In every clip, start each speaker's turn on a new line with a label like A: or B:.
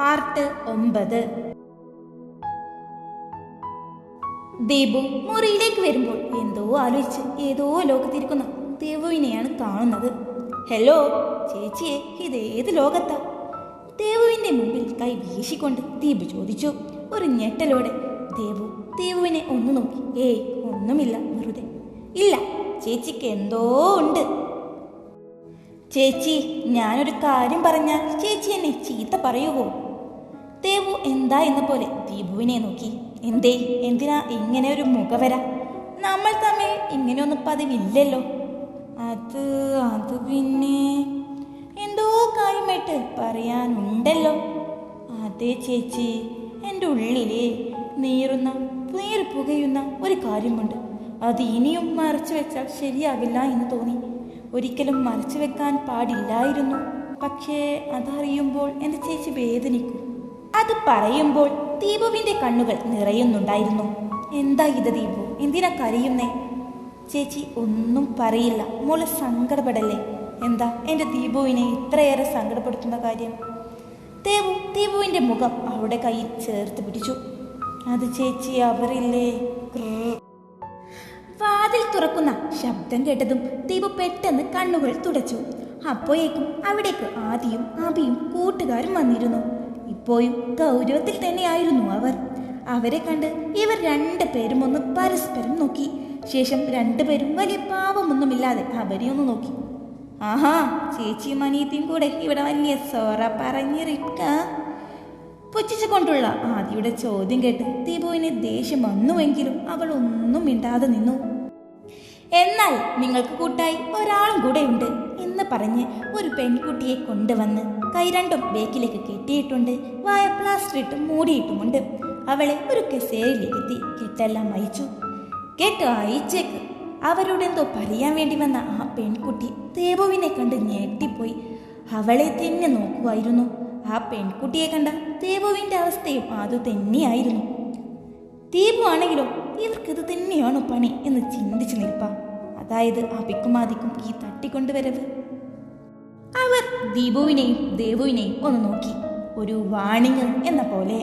A: Part ഒമ്പത്. ദീപു മുറിയിലേക്ക് വരുമ്പോൾ എന്തോ ആലോചിച്ച് ഏതോ ലോകത്തിരിക്കുന്ന ദേവുവിനെയാണ് കാണുന്നത്. ഹലോ ചേച്ചിയെ ഇത് ഏത് ലോകത്താ? ദേവുവിന്റെ മുമ്പിൽ കൈ വീശിക്കൊണ്ട് ദീപു ചോദിച്ചു. ഒരു ഞെട്ടലോടെ ദേവു ദേവുവിനെ ഒന്ന് നോക്കി. ഏയ് ഒന്നുമില്ല വെറുതെ. ഇല്ല ചേച്ചിക്ക് എന്തോ ഉണ്ട്. ചേച്ചി ഞാനൊരു കാര്യം പറഞ്ഞാൽ ചേച്ചി എന്നെ ചീത്ത പറയുവോ? ദേവു എന്താ എന്ന പോലെ ദീപുവിനെ നോക്കി. എന്തേ എന്തിനാ ഇങ്ങനെ ഒരു മുഖവര? നമ്മൾ തമ്മിൽ ഇങ്ങനെയൊന്നും പതിവില്ലല്ലോ. അത് അത് പിന്നെ എന്തോ കാര്യമായിട്ട് പറയാനുണ്ടല്ലോ. അതെ ചേച്ചി എന്റെ ഉള്ളിലെ നീറുന്ന നീർ പുകയുന്ന ഒരു കാര്യമുണ്ട്. അത് ഇനിയും മറച്ചു വെച്ചാൽ ശരിയാവില്ല എന്ന് തോന്നി. ഒരിക്കലും മറച്ചു വെക്കാൻ പാടില്ലായിരുന്നു. പക്ഷേ അതറിയുമ്പോൾ എന്റെ ചേച്ചി വേദനിക്കും. അത് പറയുമ്പോൾ ദീപുവിന്റെ കണ്ണുകൾ നിറയുന്നുണ്ടായിരുന്നു. എന്താ ഇത് ദീപു? എന്തിനാ കരയുന്നേ? ചേച്ചി ഒന്നും പറയില്ല. മോൾ സങ്കടപ്പെടല്ലേ? എന്താ എന്റെ ദീപുവിനെ ഇത്രയേറെ സങ്കടപ്പെടുത്തുന്ന കാര്യം? ദേവു ദീപുവിന്റെ മുഖം അവളുടെ കൈ ചേർത്ത് പിടിച്ചു. അത് ചേച്ചി അവരില്ലേ? വാതിൽ തുറക്കുന്ന ശബ്ദം കേട്ടതും ദീപു പെട്ടെന്ന് കണ്ണുകൾ തുടച്ചു. അപ്പോഴേക്കും അവിടേക്ക് ആദിയും അബിയും കൂട്ടുകാരും വന്നിരുന്നു. ഇപ്പോഴും ഗൗരവത്തിൽ തന്നെയായിരുന്നു അവർ. അവരെ കണ്ട് ഇവർ രണ്ടു പേരും ഒന്ന് പരസ്പരം നോക്കി. ശേഷം രണ്ടുപേരും വലിയ പാപമൊന്നുമില്ലാതെ അവരെ ഒന്ന് നോക്കി. ആഹാ ചേച്ചിയും അനിയത്തിയും കൂടെ ഇവിടെ വലിയ സോറ പറഞ്ഞിരിക്ക. പുച്ഛിച്ചുകൊണ്ടുള്ള ആദിയുടെ ചോദ്യം കേട്ട് ദീപുവിന് ദേഷ്യം വന്നുവെങ്കിലും അവൾ ഒന്നും മിണ്ടാതെ നിന്നു. എന്നാൽ നിങ്ങൾക്ക് കൂട്ടായി ഒരാളും കൂടെ ഉണ്ട് എന്ന് പറഞ്ഞ് ഒരു പെൺകുട്ടിയെ കൊണ്ടുവന്ന് കൈ രണ്ടും ബേക്കിലേക്ക് കെട്ടിയിട്ടുണ്ട്. വായ പ്ലാസ്റ്റർ ഇട്ട് മൂടിയിട്ടുമുണ്ട്. അവളെ ഒരു കസേരയിലിരുത്തി കെട്ടെല്ലാം അയച്ചു കെട്ട് അയച്ചേക്ക് അവരോട് എന്തോ പറയാൻ വേണ്ടി വന്ന ആ പെൺകുട്ടി ദേവുവിനെ കണ്ട് ഞെട്ടിപ്പോയി. അവളെ തന്നെ നോക്കുമായിരുന്നു ആ പെൺകുട്ടിയെ കണ്ട ദേവുവിന്റെ അവസ്ഥയും അത് തന്നെയായിരുന്നു. ദീപു ആണെങ്കിലോ ഇവർക്കിത് തന്നെയാണോ പണി എന്ന് ചിന്തിച്ചു നിൽപ്പാം. അതായത് അഭിക്കുമാദിക്കും ഈ തട്ടിക്കൊണ്ടുവരവ്. അവർ ദീപുവിനെയും ദേവുവിനെയും ഒന്ന് നോക്കി. ഒരു വാണിങ് എന്ന പോലെ.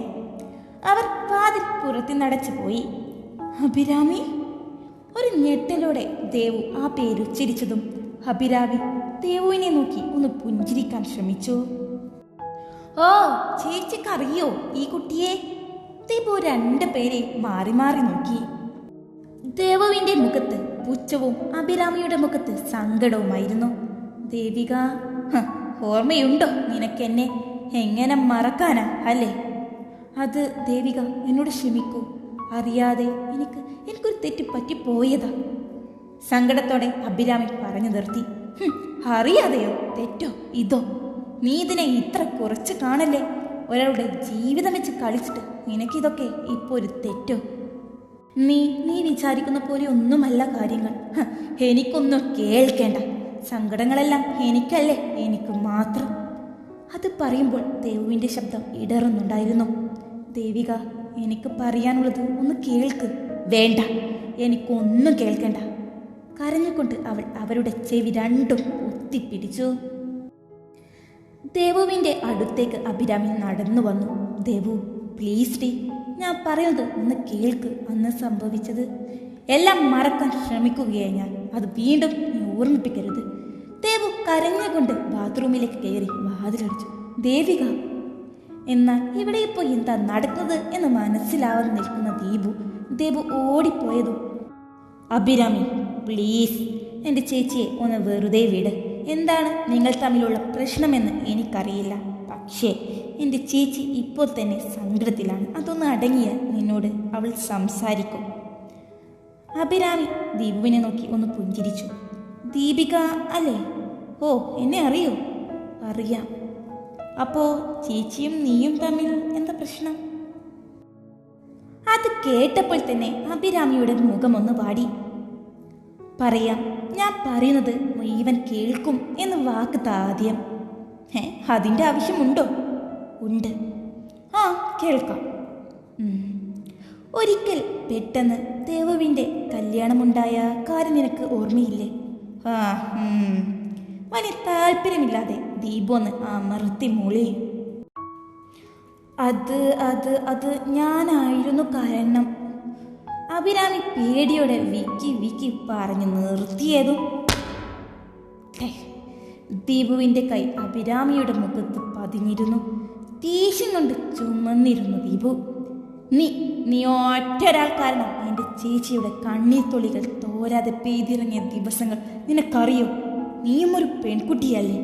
A: അവർ വാതിൽ പുറത്തു നടച്ചു പോയി. അഭിരാമി ഒരു ഞെട്ടലോടെ ദേവു ആ പേര് ചിരിച്ചതും അഭിരാമി ദേവുവിനെ നോക്കി ഒന്ന് പുഞ്ചിരിക്കാൻ ശ്രമിച്ചു. ഓ ചേച്ചിക്കറിയോ ഈ കുട്ടിയെ? ദീപു രണ്ട് പേരെ മാറി മാറി നോക്കി. ദേവുവിന്റെ മുഖത്ത് പുച്ഛവും അഭിരാമിയുടെ മുഖത്ത് സങ്കടവുമായിരുന്നു. ദേവിക ഓർമ്മയുണ്ടോ നിനക്കെന്നെ? എങ്ങനെ മറക്കാനാ അല്ലേ? അത് ദേവിക എന്നോട് ക്ഷമിക്കൂ. അറിയാതെ എനിക്ക് എനിക്കൊരു തെറ്റ് പറ്റിപ്പോയതാ. സങ്കടത്തോടെ അഭിരാമി പറഞ്ഞു നിർത്തി. "ഹും, അറിയാതെയോ? തെറ്റോ? ഇതോ? നീ ഇതിനെ ഇത്ര കുറച്ച് കാണല്ലേ? ഒരാളുടെ ജീവിതം വെച്ച് കളിച്ചിട്ട് നിനക്കിതൊക്കെ ഇപ്പോൾ ഒരു തെറ്റോ? നീ നീ വിചാരിക്കുന്ന പോലെ ഒന്നുമല്ല കാര്യങ്ങൾ. എനിക്കൊന്നും കേൾക്കേണ്ട. സങ്കടങ്ങളെല്ലാം എനിക്കല്ലേ? എനിക്ക് മാത്രം. അത് പറയുമ്പോൾ ദേവുവിന്റെ ശബ്ദം ഇടറുന്നുണ്ടായിരുന്നു. ദേവിക എനിക്ക് പറയാനുള്ളത് ഒന്ന് കേൾക്ക്. വേണ്ട എനിക്കൊന്നും കേൾക്കണ്ട. കരഞ്ഞുകൊണ്ട് അവൾ അവരുടെ ചെവി രണ്ടും ഒത്തിപ്പിടിച്ചു. ദേവുവിന്റെ അടുത്തേക്ക് അഭിരാമി നടന്നു വന്നു. ദേവു പ്ലീസ് ഡി ഞാൻ പറയുന്നത് ഒന്ന് കേൾക്ക്. അന്ന് സംഭവിച്ചത് എല്ലാം മറക്കാൻ ശ്രമിക്കുകയാണ് ഞാൻ. അത് വീണ്ടും നീ ഓർമ്മിപ്പിക്കരുത്. കരഞ്ഞുകൊണ്ട് ബാത്റൂമിലേക്ക് കയറി വാതിലടിച്ചു. ദേവിക എന്നാൽ ഇവിടെ ഇപ്പോൾ എന്താ നടക്കുന്നത് എന്ന് മനസ്സിലാവാതെ നിൽക്കുന്ന ദീപു ദേവു ഓടിപ്പോയതും അഭിരാമി പ്ലീസ് എന്റെ ചേച്ചിയെ ഒന്ന് വെറുതെ വിട്. എന്താണ് നിങ്ങൾ തമ്മിലുള്ള പ്രശ്നമെന്ന് എനിക്കറിയില്ല. പക്ഷേ എന്റെ ചേച്ചി ഇപ്പോൾ തന്നെ സങ്കടത്തിലാണ്. അതൊന്ന് അടങ്ങിയാൽ നിന്നോട് അവൾ സംസാരിക്കും. അഭിരാമി ദീപുവിനെ നോക്കി ഒന്ന് പുഞ്ചിരിച്ചു. ദീപിക അല്ലേ? ഓ എന്നെ അറിയോ? അറിയാം. അപ്പോ ചേച്ചിയും നീയും തമ്മിൽ എന്താ പ്രശ്നം? അത് കേട്ടപ്പോൾ തന്നെ അഭിരാമിയുടെ മുഖമൊന്ന് വാടി. പറയാം ഞാൻ പറയുന്നത് മുഴുവൻ കേൾക്കും എന്ന് വാക്ക് താദ്യം. ഏ അതിന്റെ ആവശ്യമുണ്ടോ? ഉണ്ട്. ആ കേൾക്കാം. ഒരിക്കൽ പെട്ടെന്ന് ദേവുവിന്റെ കല്യാണമുണ്ടായ കാര്യം നിനക്ക് ഓർമ്മയില്ലേ? ആ. വലിയ താല്പര്യമില്ലാതെ ദീപു ഒന്ന് അമർത്തി മൂളി. അത് അത് അത് ഞാനായിരുന്നു കാരണം. അഭിരാമി പേടിയോടെ വിക്കി വിക്കി പറഞ്ഞു നിർത്തിയതും. ദീപുവിന്റെ കൈ അഭിരാമിയുടെ മുഖത്ത് പതിഞ്ഞിരുന്നു. ദേഷ്യം കൊണ്ട് ചുമന്നിരുന്നു ദീപു. നീ നീ ഒറ്റൊരാൾ കാരണം എന്റെ ചേച്ചിയുടെ കണ്ണീർ തോരാതെ പെയ്തിറങ്ങിയ ദിവസങ്ങൾ നിനക്കറിയോ? നീയും ഒരു പെൺകുട്ടിയല്ലേ?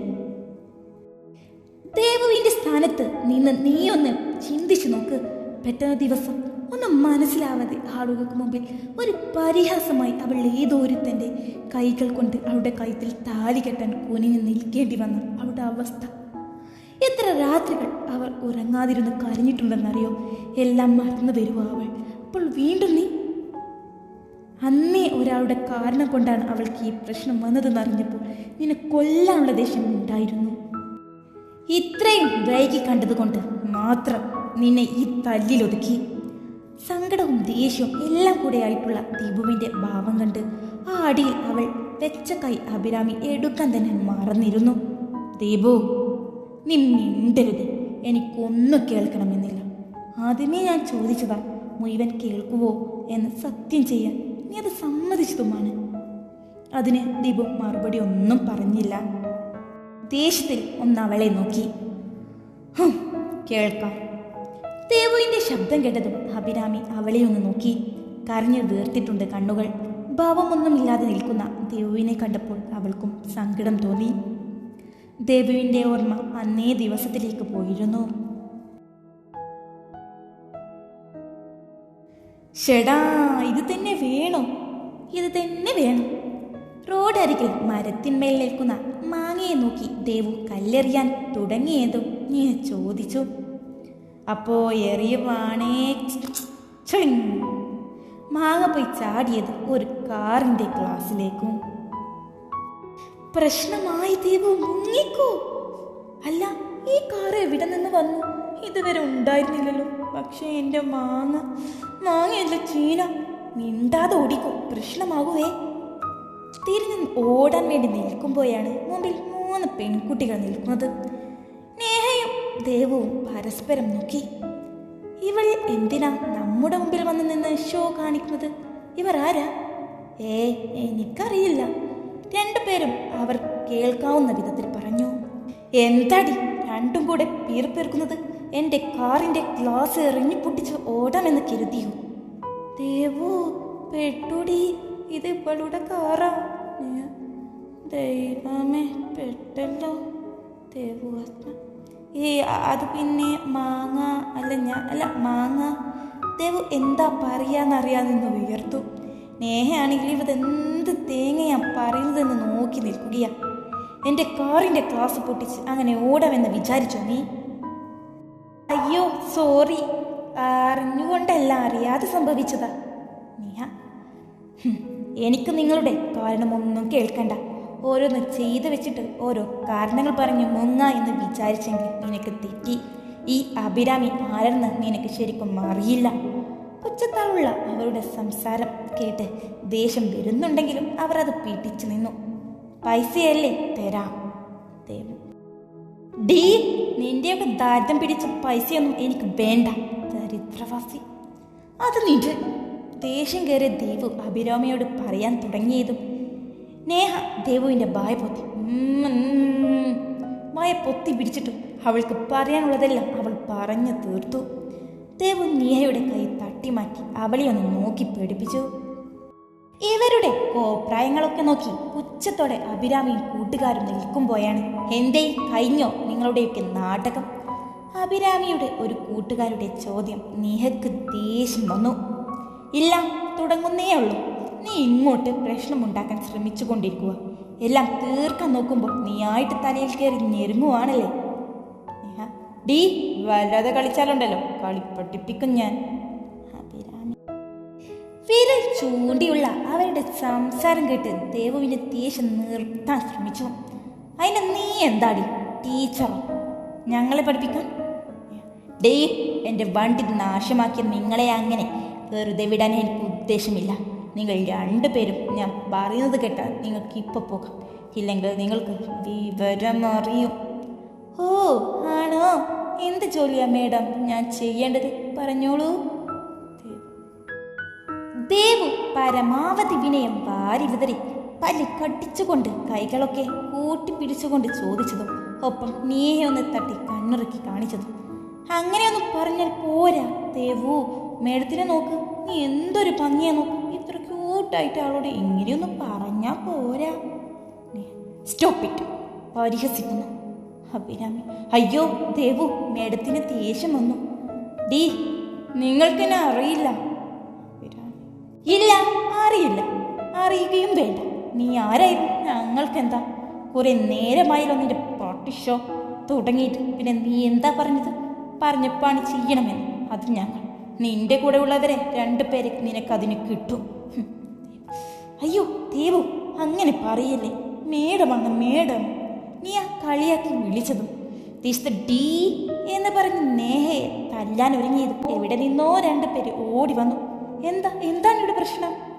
A: ദേവുവിന്റെ സ്ഥാനത്ത് നിന്ന് നീയൊന്ന് ചിന്തിച്ചു നോക്ക്. പെട്ടെന്ന ദിവസം ഒന്ന് മനസ്സിലാവാതെ ആളുകൾക്ക് മുമ്പിൽ ഒരു പരിഹാസമായി അവൾ ഏതോരുത്തന്റെ കൈകൾ കൊണ്ട് അവളുടെ കൈത്തിൽ താലി കെട്ടാൻ കുനിഞ്ഞു നിൽക്കേണ്ടി വന്ന. അവളുടെ അവസ്ഥ. എത്ര രാത്രികൾ അവർ ഉറങ്ങാതിരുന്ന് കരഞ്ഞിട്ടുണ്ടെന്നറിയോ? എല്ലാം മറന്നു വരുവോ അവൾ? അപ്പോൾ വീണ്ടും നീ അന്നേ ഒരാളുടെ കാരണം കൊണ്ടാണ് അവൾക്ക് ഈ പ്രശ്നം വന്നതെന്ന് അറിഞ്ഞപ്പോൾ നിന്നെ കൊല്ലാനുള്ള ദേഷ്യം ഉണ്ടായിരുന്നു. ഇത്രയും വൈകി കണ്ടതുകൊണ്ട് മാത്രം നിന്നെ ഈ തല്ലിലൊതുക്കി സങ്കടവും ദേഷ്യവും എല്ലാം കൂടെ ആയിട്ടുള്ള ദീപുവിന്റെ ഭാവം കണ്ട് ആ അടിയിൽ അവൾ വെച്ച കൈ അഭിരാമി എടുക്കാൻ തന്നെ മറന്നിരുന്നു. ദീപു നീ മിണ്ടരുത്. എനിക്കൊന്നും കേൾക്കണമെന്നില്ല. ആദ്യമേ ഞാൻ ചോദിച്ചതാ മുഴുവൻ കേൾക്കുവോ എന്ന് സത്യം ചെയ്യാൻ നീ അത് സമ്മതിച്ചതുമാണ്. അതിന് ദീപു മറുപടി ഒന്നും പറഞ്ഞില്ല. ദേഷ്യത്തിൽ ഒന്ന് അവളെ നോക്കി. കേൾക്കാം. ദേവുവിന്റെ ശബ്ദം കേട്ടതും അഭിരാമി അവളെ ഒന്ന് നോക്കി. കരഞ്ഞു വീർത്തിട്ടുണ്ട് കണ്ണുകൾ. ഭാവമൊന്നുമില്ലാതെ നിൽക്കുന്ന ദേവുവിനെ കണ്ടപ്പോൾ അവൾക്കും സങ്കടം തോന്നി. ദേവുവിന്റെ ഓർമ്മ അന്നേ ദിവസത്തിലേക്ക് പോയിരുന്നു. ഷെടാ ഇത് തന്നെ വേണം? ഇത് തന്നെ വേണം. റോഡരികിൽ മരത്തിന്മേൽ നിൽക്കുന്ന മാങ്ങയെ നോക്കി ദേവു കല്ലെറിയാൻ തുടങ്ങിയതും ഞാൻ ചോദിച്ചു. അപ്പോ എറിയുവാണേ. മാങ്ങ പോയി ചാടിയത് ഒരു കാറിന്റെ ക്ലാസ്സിലേക്കും പ്രശ്നമായി ദേവു മുങ്ങിക്കോ. അല്ല ഈ കാർ എവിടെ നിന്ന് വന്നു? ഇതുവരെ ഉണ്ടായിരുന്നില്ലല്ലോ. പക്ഷേ എന്റെ മാങ്ങ മാങ്ങയല്ല ചീന മിണ്ടാതെ ഓടിക്കും. പ്രശ്നമാകുവേ. തിരിഞ്ഞ് ഓടാൻ വേണ്ടി നിൽക്കുമ്പോഴാണ് മുമ്പിൽ മൂന്ന് പെൺകുട്ടികൾ നിൽക്കുന്നത്. നേഹയും ദേവവും പരസ്പരം നോക്കി. ഇവൾ എന്തിനാ നമ്മുടെ മുമ്പിൽ വന്ന് നിന്ന് ഷോ കാണിക്കുന്നത്? ഇവർ ആരാ? ഏ എനിക്കറിയില്ല. രണ്ടുപേരും അവർ കേൾക്കാവുന്ന വിധത്തിൽ പറഞ്ഞു. എന്താടി? രണ്ടും കൂടെ പീർപ്പീർക്കുന്നത് എന്റെ കാറിന്റെ ഗ്ലാസ് എറിഞ്ഞു പൊട്ടിച്ച് ഓടാമെന്ന് കരുതിയോ? ദേവു പെട്ടുടി ഇത് ഇവളുടെ കാറാ. ദൈവമേ പെട്ടല്ലോ. ദേവു ആത്മ ഏ അത് പിന്നെ മാങ്ങ അല്ല ഞാൻ അല്ല മാങ്ങ. ദേവു എന്താ പറയാന്നറിയാതെ നിന്ന് ഉയർത്തു നേഹയാണെങ്കിൽ ഇവതെന്ത് തേങ്ങയാ പറയുന്നതെന്ന് നോക്കി നിൽക്കുകയാ. എന്റെ കാറിന്റെ ക്ലാസ് പൊട്ടിച്ച് അങ്ങനെ ഓടാമെന്ന് വിചാരിച്ചോ നീ? അയ്യോ സോറി. അറിഞ്ഞുകൊണ്ടല്ല അറിയാതെ സംഭവിച്ചതാ. നീയ എനിക്ക് നിങ്ങളുടെ കാരണമൊന്നും കേൾക്കണ്ട. ഓരോന്ന് ചെയ്തു വെച്ചിട്ട് ഓരോ കാരണങ്ങൾ പറഞ്ഞു മുങ്ങ എന്ന് വിചാരിച്ചെങ്കിൽ നിനക്ക് തെറ്റി. ഈ അഭിരാമി ആരെന്ന് നിനക്ക് ശരിക്കും അറിയില്ല. ഉച്ചത്താളുള്ള അവരുടെ സംസാരം കേട്ട് ദേഷ്യം വരുന്നുണ്ടെങ്കിലും അവർ അത് പിടിച്ചു നിന്നു. പൈസയല്ലേ തരാം. ഡീ നിന്റെയൊക്കെ ദാരിദ്ര്യം പിടിച്ച പൈസയൊന്നും എനിക്ക് വേണ്ട. ദരിദ്രവാസി അത് നിന്റെ ദേഷ്യം കയറിയ ദേവു അഭിരാമിയോട് പറയാൻ തുടങ്ങിയതും നേഹ ദേവുവിന്റെ ബായ പൊത്തി. ബായ പൊത്തി പിടിച്ചിട്ടും അവൾക്ക് പറയാനുള്ളതെല്ലാം അവൾ പറഞ്ഞു തീർത്തു. ദേവു നേഹയുടെ കൈ തട്ടിമാറ്റി അവളെ ഒന്ന് നോക്കി പേടിപ്പിച്ചു. ഇവരുടെ കോപ്രായങ്ങളൊക്കെ നോക്കി ഉച്ചത്തോടെ അഭിരാമിയും കൂട്ടുകാരും നിൽക്കുമ്പോഴാണ് എന്തേ കഴിഞ്ഞോ നിങ്ങളുടെയൊക്കെ നാടകം? അഭിരാമിയുടെ ഒരു കൂട്ടുകാരുടെ ചോദ്യം നിഹക്ക് ദേഷ്യം വന്നു. ഇല്ല തുടങ്ങുന്നേ ഉള്ളൂ. നീ ഇങ്ങോട്ട് പ്രശ്നമുണ്ടാക്കാൻ ശ്രമിച്ചു കൊണ്ടിരിക്കുക എല്ലാം തീർക്കാൻ നോക്കുമ്പോൾ നീയായിട്ട് തലയിൽ കയറി ഞെരുങ്ങുവാണല്ലേ? നിഹ, ഡീ വല്ലാതെ കളിച്ചാലുണ്ടല്ലോ. കളി പഠിപ്പിക്കും ഞാൻ. വിരൽ ചൂണ്ടിയുള്ള അവരുടെ സംസാരം കേട്ട് ദേവുവിനെ ദേഷ്യം നിർത്താൻ ശ്രമിച്ചു. അതിന് നീ എന്താടി? ടീച്ചറോ? ഞങ്ങളെ പഠിപ്പിക്കാൻ? ഡേ എന്റെ വണ്ടി നാശമാക്കിയ നിങ്ങളെ അങ്ങനെ. വെറുതെ വിടാൻ എനിക്ക് ഉദ്ദേശമില്ല. നിങ്ങൾ രണ്ടുപേരും ഞാൻ പറയുന്നത് കേട്ടാൽ നിങ്ങൾക്ക് ഇപ്പോൾ പോകാം. ഇല്ലെങ്കിൽ നിങ്ങൾക്ക് വിവരം അറിയും ഓ ആണോ? എന്ത് ജോലിയാ മേഡം ഞാൻ ചെയ്യേണ്ടത്? പറഞ്ഞോളൂ. ദേവു പരമാവധി വിനയം വാരി വിതറി പല്ലി കടിച്ചുകൊണ്ട് കൈകളൊക്കെ കൂട്ടി പിടിച്ചുകൊണ്ട് ചോദിച്ചതും ഒപ്പം നീയെ ഒന്ന് തട്ടി കണ്ണിറുക്കി കാണിച്ചതും അങ്ങനെയൊന്നും പറഞ്ഞാൽ പോരാ ദേവു. മേഡത്തിനെ നോക്ക്. നീ എന്തൊരു ഭംഗിയാ നോക്ക്. ഇത്ര ക്യൂട്ടായിട്ട് അവളോട് ഇങ്ങനെയൊന്നും പറഞ്ഞാ പോരാ. സ്റ്റോപ്പ് ഇറ്റ് പരിഹസിക്കുന്നു. അഭിരാമി. അയ്യോ ദേവു മേഡത്തിന് ദേഷ്യം വന്നു. ഡീ നിങ്ങൾക്കെന്നെ അറിയില്ല. ഇല്ല അറിയില്ല. അറിയുകയും വേണ്ട. നീ ആരായിരുന്നു? ഞങ്ങൾക്കെന്താ? കുറെ നേരമായല്ലോ നിന്റെ പാട്ടിഷോ തുടങ്ങിയിട്ട്. പിന്നെ നീ എന്താ പറഞ്ഞത്? പറഞ്ഞ പണി ചെയ്യണമെന്ന്. അത് ഞങ്ങൾ നിന്റെ കൂടെ ഉള്ളവരെ രണ്ടുപേരെ നിനക്കതിന് കിട്ടും. അയ്യോ ദേവു അങ്ങനെ പറയല്ലേ? മേഡമാണ് മേഡം. നീ ആ കളിയാക്കി വിളിച്ചതും. ദ ഡീ എന്ന് പറഞ്ഞ് നേഹയെ തല്ലാൻ ഒരുങ്ങിയത് എവിടെ നിന്നോ രണ്ടു പേര് ഓടി വന്നു. എന്താ എന്താണ് ഇവിടെ പ്രശ്നം?